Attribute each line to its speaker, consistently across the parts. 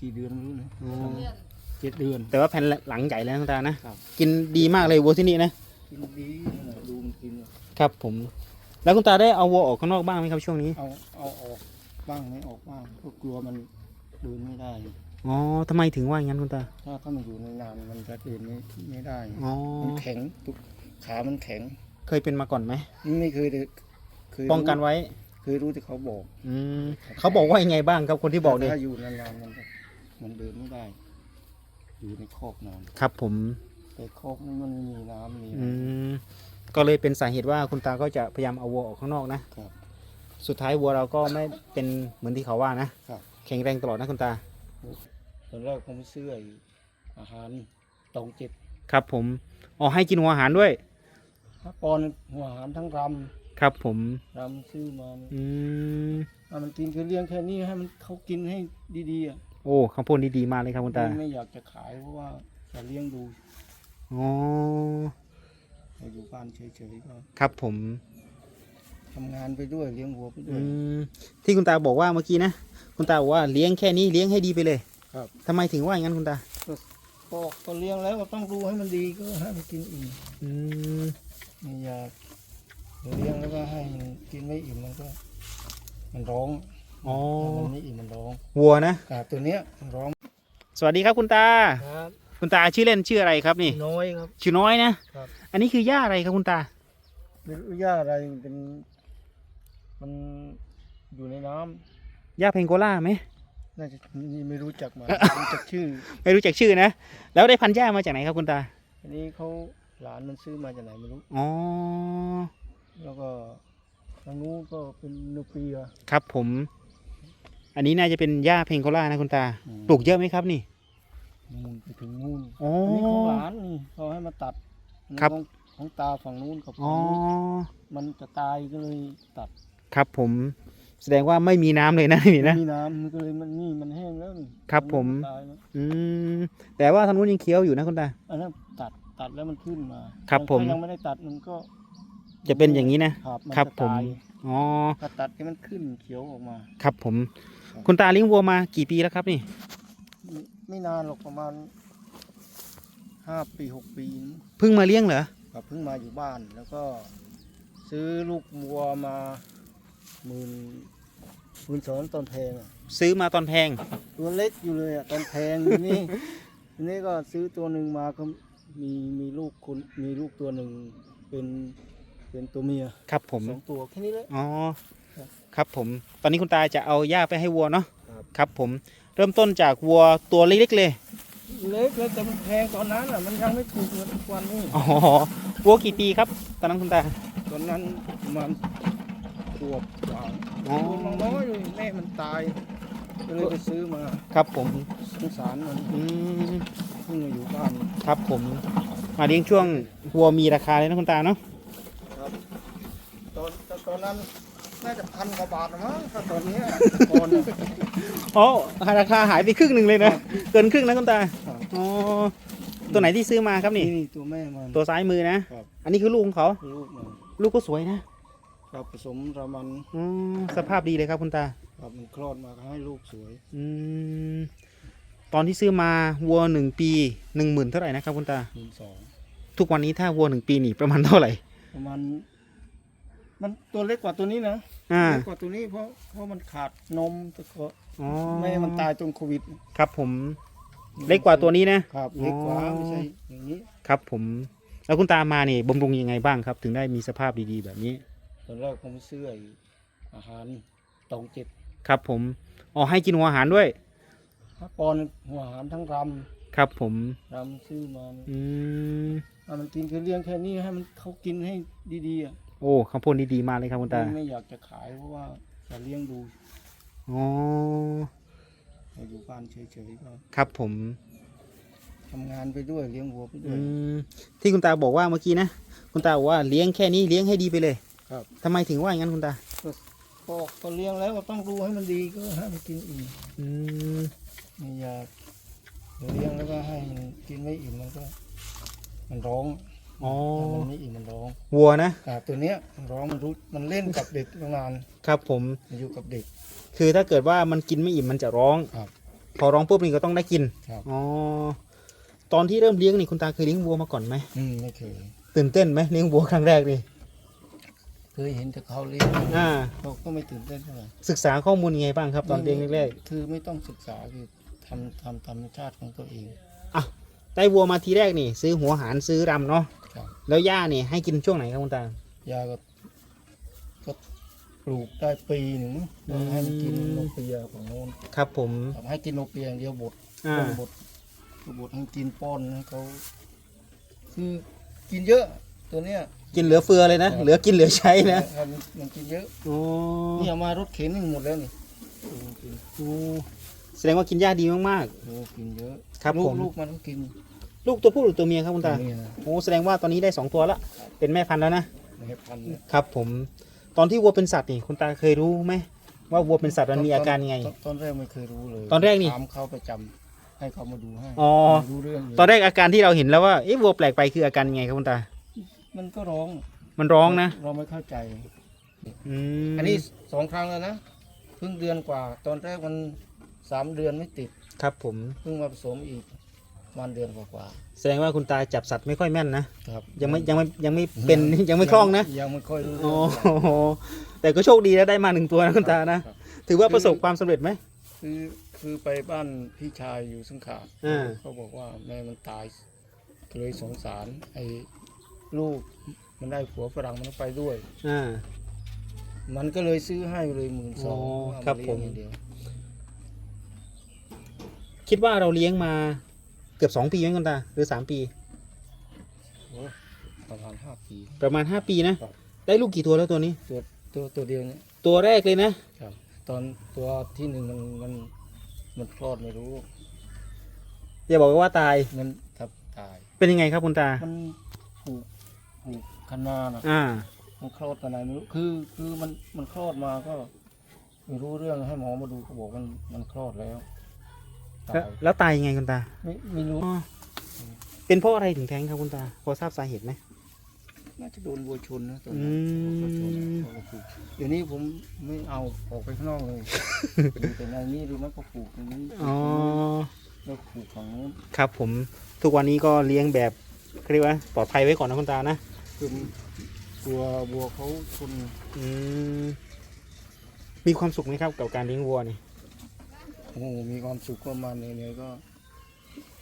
Speaker 1: กี่เดือนไม่รู้นะ
Speaker 2: อ๋อ
Speaker 1: เจ็ดเดือน
Speaker 2: แต่ว่าแผ่นหลังใหญ่แล้วนะคุณตานะครับกินดีมากเลยวัวที่นี่นะ
Speaker 1: กินดีนะดูมันกิน
Speaker 2: ครับผม แล้วคุณตาได้เอาวัวออกข้างนอกบ้างไหมครับช่วงนี้
Speaker 1: เอาเอาออกบ้างไม่ออกบ้างก็กลัวมันเดินไม่ได้
Speaker 2: อ๋อทำไมถึงว่าอย่างนั้นคุณตา
Speaker 1: ถ้าถ้ามันอยู่ในนานมันจะเดินไม่ไม่ได้
Speaker 2: อ๋อ
Speaker 1: มันแข็งตุกขามันแข็ง
Speaker 2: เคยเป็นมาก่อนไหม
Speaker 1: ไม่เคยได้เคยรู้
Speaker 2: ป้องกันไว้
Speaker 1: เคยรู้ที่เขาบอก
Speaker 2: อืมเขาบอกว่ายังไงบ้างครับคนที่บอกเนี่ย
Speaker 1: ถ้าอยู่นานๆมันจะ มันเดินไม่ได้ อยู่ในคอกนาน
Speaker 2: ครับผม
Speaker 1: แต่คอกนี่มันมีน้ำมี
Speaker 2: อืมก็เลยเป็นสาเหตุว่าคุณตาก็จะพยายามเอาวัวออกข้างนอกนะ
Speaker 1: ครับ
Speaker 2: สุดท้ายวัวเราก็ไม่เป็นเหมือนที่เขาว่านะครับ แข็งแรงตลอดนะคุณตา
Speaker 1: ตอนแรกผมซื้อไอ้อาหารตองเจ็ด
Speaker 2: ครับผมอ๋อให้กินหัวอาหารด้วย
Speaker 1: ถ้าปอนหัวอาหารทั้งร
Speaker 2: ครับผมำ
Speaker 1: รำซื้อมาเนี่ย
Speaker 2: อืม
Speaker 1: อะมันกินคือเลี้ยงแค่นี้ให้มันเขากินให้ดีๆอะ
Speaker 2: โอ้คำพูดนี้ดีมากเลยครับคุณตา
Speaker 1: ไม่ไม่อยากจะขายเพราะว่าจะเลี้ยงดู
Speaker 2: อ๋อ
Speaker 1: ให้อยู่บ้านเฉยๆก็
Speaker 2: ครับผม
Speaker 1: ทำงานไปด้วยเลี้ยงวัวไปด้
Speaker 2: อื
Speaker 1: วย
Speaker 2: มที่คุณตาบอกว่าเมื่อกี้นะคุณตาบอกว่าเลี้ยงแค่นี้เลี้ยงให้ดีไปเลย
Speaker 1: ครับ
Speaker 2: ทำไมถึงว่าอย่างนั้นคุณตา
Speaker 1: ก็ก็เลี้ยงแล้วก็ต้องดูให้มันดีก็ให้มันกินอิ่ม
Speaker 2: อืม
Speaker 1: ไม่อยากเลี้ยงแล้วก็ให้มันกินไม่อิ่มมันก็ มันร้อง
Speaker 2: อ๋อ
Speaker 1: ถ้ามันไม่อิ่มมันร้อง
Speaker 2: วัวนะ
Speaker 1: อ่าตัวเนี้ยมันร้อง
Speaker 2: สวัสดีครับคุณตา
Speaker 1: ครับ
Speaker 2: คุณตาชื่อเล่นชื่ออะไรครับนี่
Speaker 1: น้อยครับ
Speaker 2: ชื่อน้อยนะ ครับ อันนี้คือหญ้าอะไรครับคุณตา
Speaker 1: ไม่รู้หญ้าอะไรเป็น มันอยู่ในน้ำ
Speaker 2: หญ้าเพงโกล่าไหม
Speaker 1: น่าจะนี่ไม่รู้จักมา รู้จักชื่อ
Speaker 2: ไม่รู้จักชื่อนะ แล้วได้พันธุ์หญ้ามาจากไหนครับคุณตา
Speaker 1: อันนี้เขาหลานมันซื้อมาจากไหนไม่รู้
Speaker 2: อ๋อ
Speaker 1: แล้วก็ทางนู้นก็เป็นนูเปีย
Speaker 2: ครับผม อันนี้น่าจะเป็นหญ้าเพงโกล่านะคุณตา
Speaker 1: อืม
Speaker 2: ปลูกเยอะไหมครับนี่
Speaker 1: นู่นไปถึงนู่น
Speaker 2: อ๋อ
Speaker 1: อันนี้ของหลานนี่เขาให้มาตัด
Speaker 2: ครับ
Speaker 1: ของของตาฝั่งนู้นกับ
Speaker 2: อ๋
Speaker 1: ฝั่
Speaker 2: อ
Speaker 1: งนู้นมันจะตายก็เลยตัด
Speaker 2: ครับผม แสดงว่าไม่มีน้ำเลยนะนี่นะ
Speaker 1: มีน้ำมันก็เลยมันนี่มันแห้งแล้วนี่
Speaker 2: ครับผม
Speaker 1: นตายแล้ว
Speaker 2: อืม แต่ว่าทางนู้นยังเคี้ยวอยู่นะคุณตา
Speaker 1: อันนั้นตัดตัดแล้วมันขึ้นมา
Speaker 2: ครับผม
Speaker 1: ถ้ายังไม่ได้ตัดมันก็
Speaker 2: จะเป็นอย่างนี้นะ
Speaker 1: ครับมัน
Speaker 2: ครับ
Speaker 1: จะ
Speaker 2: ผม
Speaker 1: ตาย
Speaker 2: อ๋อ
Speaker 1: ถ้าตัดให้มันขึ้นเขียวออกมา
Speaker 2: ครับผม
Speaker 1: ครับ
Speaker 2: คุณตาเลี้ยงวัวมากี่ปีแล้วครับนี่
Speaker 1: ไม่ไม่นานหรอกประมาณห้าปีหกปีนะ
Speaker 2: เพิ่งมาเลี้ยงเหรอ
Speaker 1: ครับเพิ่งมาอยู่บ้านแล้วก็ ซื้อลูกวัวมาหมื่นหมื่นสองตอนแพงอะ
Speaker 2: ซื้อมาตอนแพง
Speaker 1: ตัวเล็กอยู่เลยอะตอนแพงอยู่นี่ทีนี้ก็ซื้อตัวหนึ่งมาก็มีมีลูกคุณมีลูกตัวหนึ่งเป็น เป็นตัวเมีย
Speaker 2: ครับผม
Speaker 1: สองตัวแค่นี้เลย
Speaker 2: อ๋อ
Speaker 1: ครับ
Speaker 2: ครับผม ตอนนี้คุณตาจะเอาหญ้าไปให้วัวเนาะ
Speaker 1: ครับ
Speaker 2: ครับผมเริ่มต้นจากวัวตัวเล็กๆเลย
Speaker 1: เล็กแล้วแต่มันแพงตอนนั้นอะมันยังไม่ถูกเหมือนทุกวันนี้
Speaker 2: อ๋อวัวกี่ปีครับ ตอนนั้นคุณตา
Speaker 1: ตอนนั้นประมาณขวบกว่า
Speaker 2: อ๋อ
Speaker 1: ตัวมันน้อยเลยแม่มันตายก็เลยไปซื้อมา
Speaker 2: ครับผม
Speaker 1: สงสารมัน
Speaker 2: อืม
Speaker 1: เพิ่งมาอยู่บ้าน
Speaker 2: ครับผม มาเลี้ยงช่วงวัวมีราคาเลยนะคุณตาเนาะ
Speaker 1: ครับต อนตอนตอนนั้นน่าจะพันกว่าบาทนะมั้งถ้าตอนเนี้ยก่อนน่ะ
Speaker 2: อ๋อราคาหายไปครึ่งหนึ่งเลยนะเกินครึ่งนะคุณตา
Speaker 1: ครับ
Speaker 2: อ๋อตัวไหนที่ซื้อมาครับนี่
Speaker 1: นี่ตัวแม่มัน
Speaker 2: ตัวซ้ายมือนะ
Speaker 1: ครับ
Speaker 2: อันนี้คือลูกของเขา
Speaker 1: ลูกมัน
Speaker 2: ลูกก็สวยนะ
Speaker 1: ครับผสมรามัน
Speaker 2: อืมสภาพดีเลยครับคุณตา
Speaker 1: ครับมันคลอดมาก็ให้ลูกสวย
Speaker 2: อืมตอนที่ซื้อมาวัวหนึ่งปีหนึ่งหมื่นเท่าไหร่นะครับคุณตา
Speaker 1: หมื่นสอง
Speaker 2: ทุกวันนี้ถ้าวัวหนึ่งปีนี่ประมาณเท่าไหร่
Speaker 1: ประมาณ มันตัวเล็กกว่าตัวนี้นะ
Speaker 2: อ่า
Speaker 1: เล็กกว่าตัวนี้เพราะเพราะมันขาดนมแต่ก็
Speaker 2: อ๋อ
Speaker 1: แม่มันตายตรงโควิด
Speaker 2: ครับผม เล็กกว่าตัวนี้นะ
Speaker 1: ครับเล็กกว่า
Speaker 2: อ๋อ
Speaker 1: ไม่ใช่อย่างนี้
Speaker 2: ครับผม แล้วคุณตามานี่บำรุงยังไงบ้างครับ ถึงได้มีสภาพดีๆแบบนี้
Speaker 1: ตอนแรกผมซื้อไอ้อาหารตองเจ็ด
Speaker 2: ครับผมอ๋อให้กินหัวอาหารด้วย
Speaker 1: ถ้าปอนหัวอาหารทั้งร
Speaker 2: ครับผมำ
Speaker 1: รำซื้อมาเนี่ย
Speaker 2: อืม
Speaker 1: อะมันกินคือเลี้ยงแค่นี้ให้มันเขากินให้ดีๆอะ
Speaker 2: โอ้คำพูดนี้ดีมากเลยครับคุณตา
Speaker 1: ไม่ไม่อยากจะขายเพราะว่าจะเลี้ยงดู
Speaker 2: อ๋อ
Speaker 1: ให้อยู่บ้านเฉยๆก็
Speaker 2: ครับผม
Speaker 1: ทำงานไปด้วยเลี้ยงวัวไปด้ว
Speaker 2: อื
Speaker 1: ย
Speaker 2: มที่คุณตาบอกว่าเมื่อกี้นะคุณตาบอกว่าเลี้ยงแค่นี้เลี้ยงให้ดีไปเลย
Speaker 1: ครับ
Speaker 2: ทำไมถึงว่าอย่างนั้นคุณตา
Speaker 1: ก็ก็เลี้ยงแล้วก็ต้องดูให้มันดีก็ให้มันกินอิ่ม
Speaker 2: อืม
Speaker 1: ไม่อยากเลี้ยงแล้วก็ให้มันกินไม่อิ่มมันก็ มันร้อง
Speaker 2: อ๋อ
Speaker 1: ถ้ามันไม่อิ่มมันร้อง
Speaker 2: วัวนะ
Speaker 1: อ่าตัวเนี้ยมันร้องมันรู้มันเล่นกับเด็กตั้งนาน
Speaker 2: ครับผม
Speaker 1: มันอยู่กับเด็ก
Speaker 2: คือถ้าเกิดว่ามันกินไม่อิ่มมันจะร้อง
Speaker 1: ครับ
Speaker 2: พอร้องปุ๊บนี่ก็ต้องได้กิน
Speaker 1: ครับ
Speaker 2: อ๋อตอนที่เริ่มเลี้ยงนี่คุณตาเคยเลี้ยงวัวมาก่อนไหม
Speaker 1: อืมไม่เคย
Speaker 2: ตื่นเต้นไหมเลี้ยงวัวครั้งแรกนี่
Speaker 1: เคยเห็นแต่เขาเลี้ยง
Speaker 2: อ่า
Speaker 1: เขาก็ไม่ตื่นเต้นเท่าไหร่
Speaker 2: ศึกษาข้อมูลยังไงบ้างครับ ตอนเลี้ยงแรก
Speaker 1: คือไม่ต้องศึกษาคือทำทำธรรมชาติของตัวเอง
Speaker 2: ๆ ได้วัวมาทีแรกนี่ ซื้อหัวหารซื้อรำเนาะ
Speaker 1: ครับ
Speaker 2: แล้วหญ้านี่ให้กินช่วงไหนครับคุณตา
Speaker 1: ยาก็ก็ปลูกได้ปีหนึ่ง
Speaker 2: อืม
Speaker 1: ให้มันกินโนเปียของโน้น
Speaker 2: ครับ ผม
Speaker 1: ครับให้กินโนเปียอย่างเดียวบด
Speaker 2: อ่า
Speaker 1: ต้มบดบดให้กินป้อนให้เขาคือกินเยอะ ตัวเนี้ย
Speaker 2: กินเหลือเฟือเลยนะ
Speaker 1: ครับ
Speaker 2: เหลือกินเหลือใช้นะ
Speaker 1: ครับมันมันกินเยอะ
Speaker 2: อ๋อ
Speaker 1: นี่เอามารถเข็นนี่หมดแล้วนี่โอ้กิน
Speaker 2: โอ้แสดงว่ากินหญ้าดีมาก
Speaker 1: โอ้กินเยอะ
Speaker 2: ครับ
Speaker 1: ลู
Speaker 2: ผ
Speaker 1: ก
Speaker 2: ม
Speaker 1: ลูกมันก็กิน
Speaker 2: ๆ ลูกตัวผู้หรือตัวเมียครับคุณตา
Speaker 1: เนี่ย
Speaker 2: โอ้แสดงว่าตอนนี้ได้สองตัวละเป็นแม่พันธุ์แล้วนะ
Speaker 1: ไม่พันเนี่ย
Speaker 2: ครับ ผมตอนที่วัวเป็นสัตว์นี่คุณตาเคยรู้ไหมว่าวัวเป็นสัตว์มันมีอาการยังไง
Speaker 1: ตอนตอนแรกไม่เคยรู้เลย
Speaker 2: ตอนแรกนี่
Speaker 1: ถามเขาประจำให้เขามาดูให้
Speaker 2: อ๋อ
Speaker 1: ไม่รู้เรื่องเลย
Speaker 2: ตอนแรกอาการที่เราเห็นแล้วว่าเอ๊ะวัวแปลกไปคืออาการยังไงครับคุณตา
Speaker 1: มันก็ร้อง
Speaker 2: มันร้องนะ
Speaker 1: เราไม่เข้าใจ
Speaker 2: อืม
Speaker 1: อันนี้สองครั้งแล้วนะเพิ่งเดือนกว่า ตอนแรกมันสามเดือนไม่ติด
Speaker 2: ครับผม
Speaker 1: เพิ่งมาผสมอีก ประมันเดือนกว่า
Speaker 2: แสดงว่าคุณตาจับสัตว์ไม่ค่อยแม่นนะ
Speaker 1: ๆครับ
Speaker 2: ยังไม่ยังไม่ยังไม่เป็น ยังไม่คล่องนะ
Speaker 1: ยังไม่ค่อยรู้
Speaker 2: โอ้
Speaker 1: เรื่อง
Speaker 2: โหแต่ก็โชคดีแล้วได้มาหนึ่งตัวนะคุณตานะ
Speaker 1: ครับ
Speaker 2: ถือว่าประสบความสำเร็จไหม
Speaker 1: คือคือไปบ้านพี่ชายอยู่สังขลา
Speaker 2: อ่า
Speaker 1: เขาบอกว่าแม่มันตายก็เลยสงสารไอ้ลูกมันได้ผัวฝรั่งมันไปด้วย
Speaker 2: อ่า
Speaker 1: มันก็เลยซื้อให้เลยหมื่นส
Speaker 2: อ๋
Speaker 1: อ
Speaker 2: อง
Speaker 1: ว่า
Speaker 2: ครับาผม
Speaker 1: เลี้ยงอย่างเดียว
Speaker 2: คิดว่าเราเลี้ยงมา เกือบสองปีไหมคุณตา หรือสามปี
Speaker 1: โอ้ประมาณห้าปี
Speaker 2: ประมาณห้าปีนะ ครับ ได้ลูกกี่ตัวแล้วตัวนี้
Speaker 1: ตัวตัวตัวเดียวเนี่ย
Speaker 2: ตัวแรกเลยนะ
Speaker 1: ครับ ตอนตัวที่หนึ่งมันมันมันคลอดไม่รู้
Speaker 2: อย่าบอกว่าตาย
Speaker 1: มันทับตาย
Speaker 2: เป็นยังไงครับคุณตา
Speaker 1: มันผูกผูกคันนานะ
Speaker 2: อ่า
Speaker 1: มันคลอดกันไหนไม่รู้คือคือมันมันคลอดมาก็ไม่รู้เรื่องให้หมอมาดูเขาบอกมันมันคลอดแล้วตา
Speaker 2: แล้ว
Speaker 1: ย
Speaker 2: แล้วตายยังไงคุณตา
Speaker 1: ไม่ไม่รู้
Speaker 2: อ๋อเป็นเพราะอะไรถึงแท้งครับคุณตา พอทราบสาเหตุไหม
Speaker 1: น่าจะโดนวัวชนนะตอน
Speaker 2: อื
Speaker 1: นั้น
Speaker 2: ม
Speaker 1: วัวชนเขาก็ผูกเดี๋ยวนี้ผมไม่เอาออกไปข้างนอกเลยอยู่แต่ในนี้ดูมันก็ผูกตรงนี้
Speaker 2: อ๋อ
Speaker 1: แล้วผูกฝั่งนู้น
Speaker 2: ครับผม ทุกวันนี้ก็เลี้ยงแบบเขาเรียกว่าปลอดภัยไว้ก่อนนะคุณตานะ
Speaker 1: คือตัววัวเขาชน
Speaker 2: อืม มีความสุขไหมครับกับการเลี้ยงวัวนี่
Speaker 1: โอ้โหมีความสุขก็มาเหนื่อยๆก็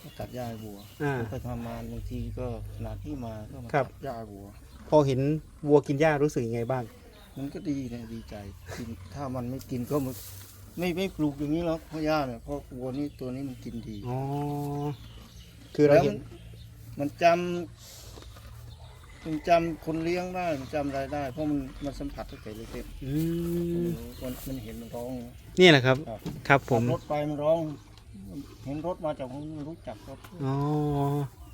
Speaker 1: ก็ตัดหญ้าให้วัว
Speaker 2: อ่า
Speaker 1: ไปทำงานบางทีก็ขนาดที่มาก็มา
Speaker 2: ครับ
Speaker 1: ตัดหญ้าให้วัว
Speaker 2: พอเห็นวัวกินหญ้ารู้สึกยังไงบ้าง
Speaker 1: มันก็ดีนะดีใจกินถ้ามันไม่กินก็ไม่ไม่ไม่ปลูกอย่างนี้หรอกเพราะหญ้าเนี่ยเพราะวัวนี่ตัวนี้มันกินดี
Speaker 2: อ๋อ คือเรา
Speaker 1: แล้ว
Speaker 2: เห็
Speaker 1: มันน มันจำ มันจำคนเลี้ยงได้มันจำรายได้ เพราะมันมันสัมผัสตั้งแต่เล็ก
Speaker 2: อืม
Speaker 1: ๆมันมันเห็นมันร้อง
Speaker 2: นี่แหละครับ
Speaker 1: ครับ
Speaker 2: ครับผม
Speaker 1: ขับรถไปมันร้อง เห็นรถมาจากผมรู้จักรถ
Speaker 2: อ๋อ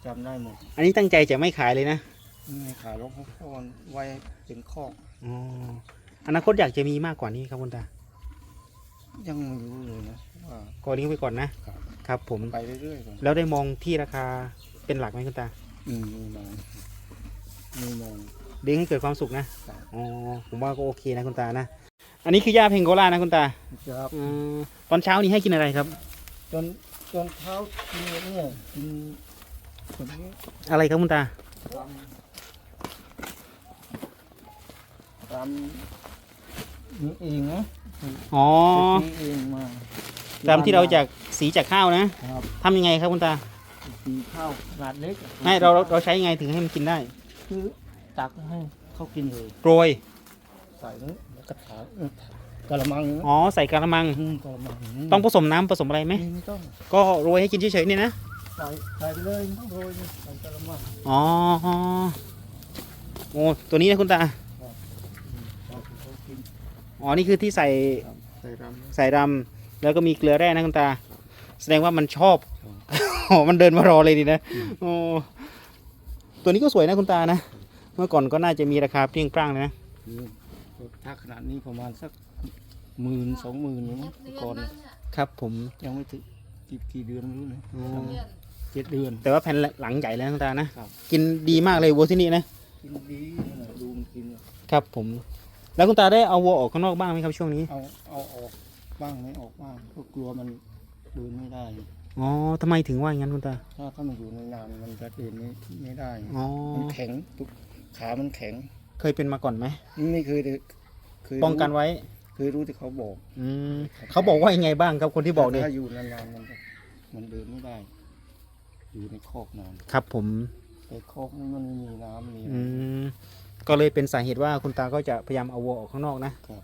Speaker 1: จำได้หมด
Speaker 2: อันนี้ตั้งใจจะไม่ขายเลยนะ
Speaker 1: นี่ขายรถเขาเขาไว้เป็นคอก
Speaker 2: อ๋อ อนาคตอยากจะมีมากกว่านี้ครับคุณตา
Speaker 1: ยังไม่รู้เลยนะว่า
Speaker 2: ก็เลี้ยงไปก่อนนะ
Speaker 1: ครับ
Speaker 2: ครับผม
Speaker 1: ไปเรื่อยๆก่อน
Speaker 2: แล้วได้มองที่ราคาเป็นหลักไหมคุณตา
Speaker 1: อืมมีมอง มีมอง
Speaker 2: เลี้ยงให้เกิดความสุขนะ
Speaker 1: ครับ
Speaker 2: อ๋อผมว่าก็โอเคนะคุณตานะ อันนี้คือย่าเพงโกล่านะคุณตา
Speaker 1: ครับ
Speaker 2: อืมตอนเช้านี้ให้กินอะไรครับ
Speaker 1: จนจนเท้ากินเนี่ยกินแบบนี้
Speaker 2: อะไรครับคุณตา
Speaker 1: รำรำนี่เองนะ
Speaker 2: อ๋อ
Speaker 1: ซื้อเองมา
Speaker 2: ตามที่เราจากสีจากข้าวนะ
Speaker 1: ครับ
Speaker 2: ทำยังไงครับคุณตา
Speaker 1: สีข้าวขนาดเล็ก
Speaker 2: ไม่เราเราเราใช้ยังไงถึงให้มันกินได้
Speaker 1: คือตักให้เขากินเลย
Speaker 2: โปรย
Speaker 1: ใส่นี่แล้วกระถางเออกระมังนะ
Speaker 2: อ๋อ ใส่กระมัง
Speaker 1: อืมกระมัง
Speaker 2: ต้องผสมน้ำผสมอะไรไหม
Speaker 1: ไม่ไม่ต้อง
Speaker 2: ก็โรยให้กินเฉยๆนี่นะ
Speaker 1: ใส่ใส่ไปเลยไม่ต้องโรยเลยใส่กระมัง
Speaker 2: อ๋อ โอ้ ตัวนี้นะคุณตา
Speaker 1: ใส่เขากิน
Speaker 2: อ๋อ นี่คือที่ใส่
Speaker 1: ครับใส่รำ
Speaker 2: ใส่ดำแล้วก็มีเกลือแร่นะคุณตา แสดงว่ามันชอบโอ้มันเดินมารอเลยดีนะ โอ้ ตัวนี้ก็สวยนะคุณตานะ เมื่อก่อนก็น่าจะมีราคาเปรี้ยงปร้างเลยนะ
Speaker 1: คือถ้าขนาดนี้ประมาณสักหมื่นสองหมื่นอย่างนี้ก่อน
Speaker 2: ครับผม
Speaker 1: ยังไม่ถึงกี่กี่เดือนไม่รู้นะ
Speaker 2: อ๋อ
Speaker 1: เจ็ดเดือน
Speaker 2: แต่ว่าแผ่นหลังใหญ่แล้วนะคุณตานะ
Speaker 1: ครับ
Speaker 2: กินดีมากเลยวัวที่นี่นะ
Speaker 1: กินดีนะดูมันกิน
Speaker 2: ครับผม แล้วคุณตาได้เอาวัวออกข้างนอกบ้างไหมครับช่วงนี้
Speaker 1: เอาเอาออกบ้างไม่ออกบ้างก็กลัวมันเดินไม่ได้
Speaker 2: อ๋อทำไมถึงว่าอย่างนั้นคุณตา
Speaker 1: ถ้าถ้ามันอยู่ในนานมันจะเดินไม่ไม่ได้
Speaker 2: อ๋อ
Speaker 1: มันแข็งทุกขามันแข็ง
Speaker 2: เคยเป็นมาก่อนไหม
Speaker 1: ไม่เคยได้เคยรู้
Speaker 2: ป้องกันไว้
Speaker 1: เคยรู้ที่เขาบอก
Speaker 2: อืมเขาบอกว่ายังไงบ้างครับคนที่บอกเนี่ย
Speaker 1: ถ้าอยู่นานๆมันจะมันเดินไม่ได้ อยู่ในคอกนาน
Speaker 2: ครับผม
Speaker 1: แต่คอกนี่มันไม่มีน้ำมีอะไร
Speaker 2: อืม ก็เลยเป็นสาเหตุว่าคุณตาก็จะพยายามเอาวัวออกข้างนอกนะ
Speaker 1: ครับ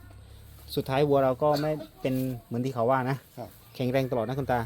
Speaker 2: สุดท้ายวัวเราก็ไม่เป็นเหมือนที่เขาว่านะ
Speaker 1: ครับ
Speaker 2: แข็งแรงตลอดนะคุณตา